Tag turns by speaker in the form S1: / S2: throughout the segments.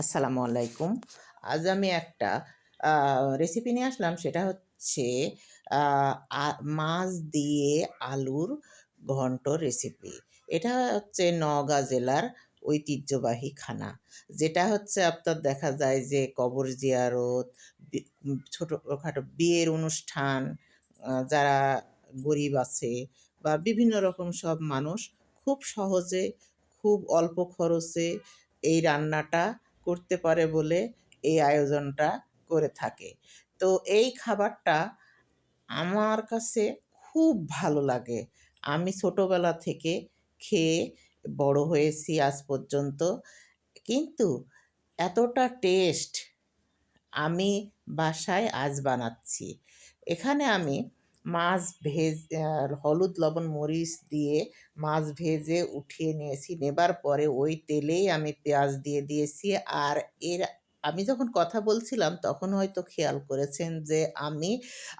S1: আসসালামু আলাইকুম। আজ আমি একটা রেসিপি নিয়ে আসলাম। সেটা হচ্ছে মাছ দিয়ে আলুর ঘন্ট রেসিপি এটা হচ্ছে নওগাঁ জেলার ঐতিহ্যবাহী খানা। যেটা হচ্ছে আপনার দেখা যায় যে কবর জিয়ারত ছোটোখাটো বিয়ের অনুষ্ঠান যারা গরিব আছে বা বিভিন্ন রকম সব মানুষ খুব সহজে, খুব অল্প খরচে এই রান্নাটা করতে পারে বলে এই আয়োজনটা করে থাকে। তো এই খাবারটা আমার কাছে খুব ভালো লাগে। আমি ছোটবেলা থেকে খেয়ে বড় হয়েছি আজ পর্যন্ত। কিন্তু এতটা টেস্ট আমি বাসায় আজ বানাচ্ছি। এখানে আমি মাছ ভেজ হলুদ লবণ মরিচ দিয়ে মাছ ভেজে উঠিয়ে নিয়েছি। নেবার পরে ওই তেলেই আমি পেঁয়াজ দিয়ে দিয়েছি। আর এর, আমি যখন কথা বলছিলাম তখন হয়তো খেয়াল করেছেন যে আমি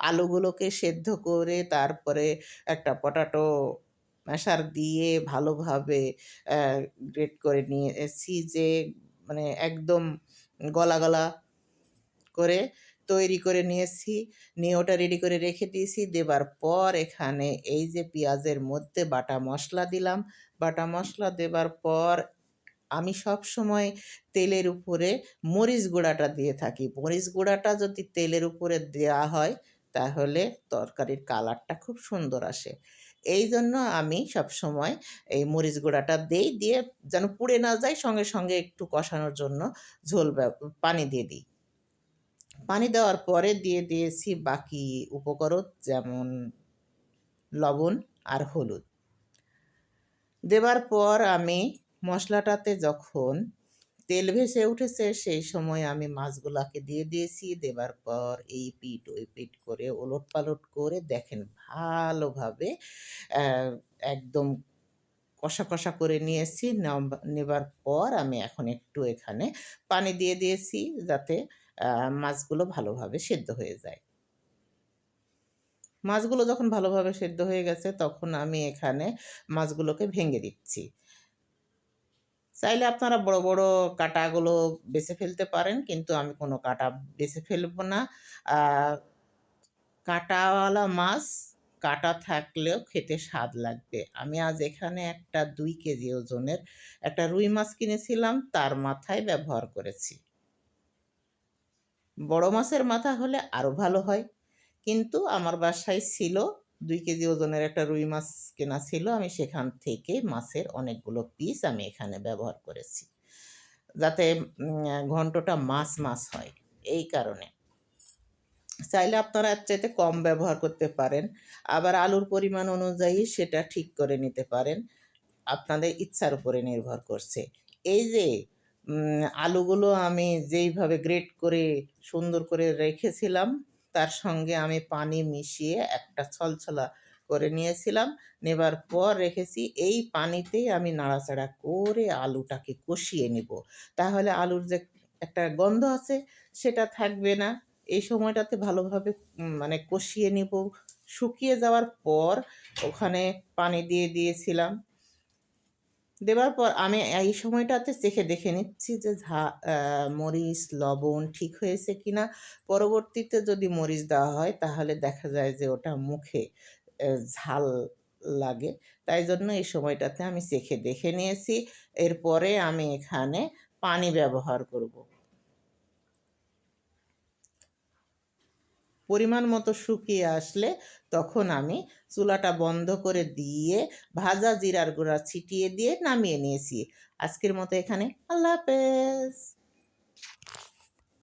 S1: আলুগুলোকে সেদ্ধ করে তারপরে একটা পটাটো ম্যাশার দিয়ে ভালোভাবে গ্রেট করে নিয়েছি যে মানে একদম গলা গলা করে তৈরি করে নিয়েছি, নিয়ে ওটা রেডি করে রেখে দিয়েছি। দেবার পর এখানে এই যে পেঁয়াজের মধ্যে বাটা মশলা দিলাম। বাটা মশলা দেবার পর আমি সব সময় তেলের উপরে মরিচ গুঁড়াটা দিয়ে থাকি। মরিচ গুঁড়াটা যদি তেলের উপরে দেওয়া হয়, তাহলে তরকারির কালারটা খুব সুন্দর আসে। এই জন্য আমি সব সময় এই মরিচ গুঁড়াটা দেই, দিয়ে যেন পুড়ে না যায়, সঙ্গে সঙ্গে একটু কষানোর জন্য ঝোল পানি দিয়ে দিই। পানি দেওয়ার পরে দিয়ে দিয়েছি বাকি উপকরণ যেমন লবণ আর হলুদ। দেবার পর আমি মশলাটাতে যখন তেল ভেসে উঠেছে সেই সময় আমি মাছগুলাকে দিয়ে দিয়েছি। দেবার পর এই পিঠ ওই পিঠ করে ওলট পালট করে দেখেন ভালোভাবে একদম কষা কষা করে নিয়েছি। নেবার পর আমি এখন একটু এখানে পানি দিয়ে দিয়েছি যাতে মাছগুলো ভালোভাবে সেদ্ধ হয়ে যায়। মাছগুলো যখন ভালোভাবে সেদ্ধ হয়ে গেছে, তখন আমি এখানে মাছগুলোকে ভেঙে দিচ্ছি। চাইলে আপনারা বড় বড় কাটাগুলো বেছে ফেলতে পারেন, কিন্তু আমি কোনো কাটা বেছে ফেলব না। কাটাওয়ালা মাছ কাটা থাকলেও খেতে স্বাদ লাগবে। আমি আজ এখানে একটা দুই কেজি ওজনের একটা রুই মাছ কিনেছিলাম, তার মাথায় ব্যবহার করেছি। বড় মাছের মাথা হলে আরও ভালো হয়। কিন্তু আমার বাসায় ছিল দুই কেজি ওজনের একটা রুই মাছ কেনা ছিল, আমি সেখান থেকে মাছের অনেকগুলো পিস আমি এখানে ব্যবহার করেছি। যাতে ঘন্টটা মাছ মাছ হয়। এই কারণে। চাইলে আপনারা এর চাইতে কম ব্যবহার করতে পারেন। আবার আলুর পরিমাণ অনুযায়ী সেটা ঠিক করে নিতে পারেন। আপনাদের ইচ্ছার উপরে নির্ভর করছে। এই যে আলুগুলো আমি যেইভাবে গ্রেট করে, সুন্দর করে রেখেছিলাম, তার সঙ্গে আমি পানি মিশিয়ে একটা ছলছলা করে নিয়েছিলাম। নেবার পর রেখেছি, এই পানিতেই আমি নাড়াচাড়া করে আলুটাকে কষিয়ে নিব। তাহলে আলুর যে একটা গন্ধ আছে, সেটা থাকবে না। এই সময়টাতে ভালোভাবে মানে কষিয়ে নিব। শুকিয়ে যাওয়ার পর ওখানে পানি দিয়ে দিয়েছিলাম। দেওয়ার পর আমি এই সময়টাতে চেখে দেখে নিচ্ছি যে ঝা মরিচ, লবণ ঠিক হয়েছে কিনা। পরবর্তীতে যদি মরিচ দেওয়া হয় তাহলে দেখা যায় যে ওটা মুখে ঝাল লাগে। তাই জন্য এই সময়টাতে আমি চেখে দেখে নিয়েছি। এরপরে আমি এখানে পানি ব্যবহার করব। পরিমাণ মতো শুকিয়ে আসলে তখন আমি চুলাটা বন্ধ করে দিয়ে ভাজা জিরার গুঁড়া ছিটিয়ে দিয়ে নামিয়ে নিয়েছি। আজকের মতো এখানে। আল্লাহ হাফেজ।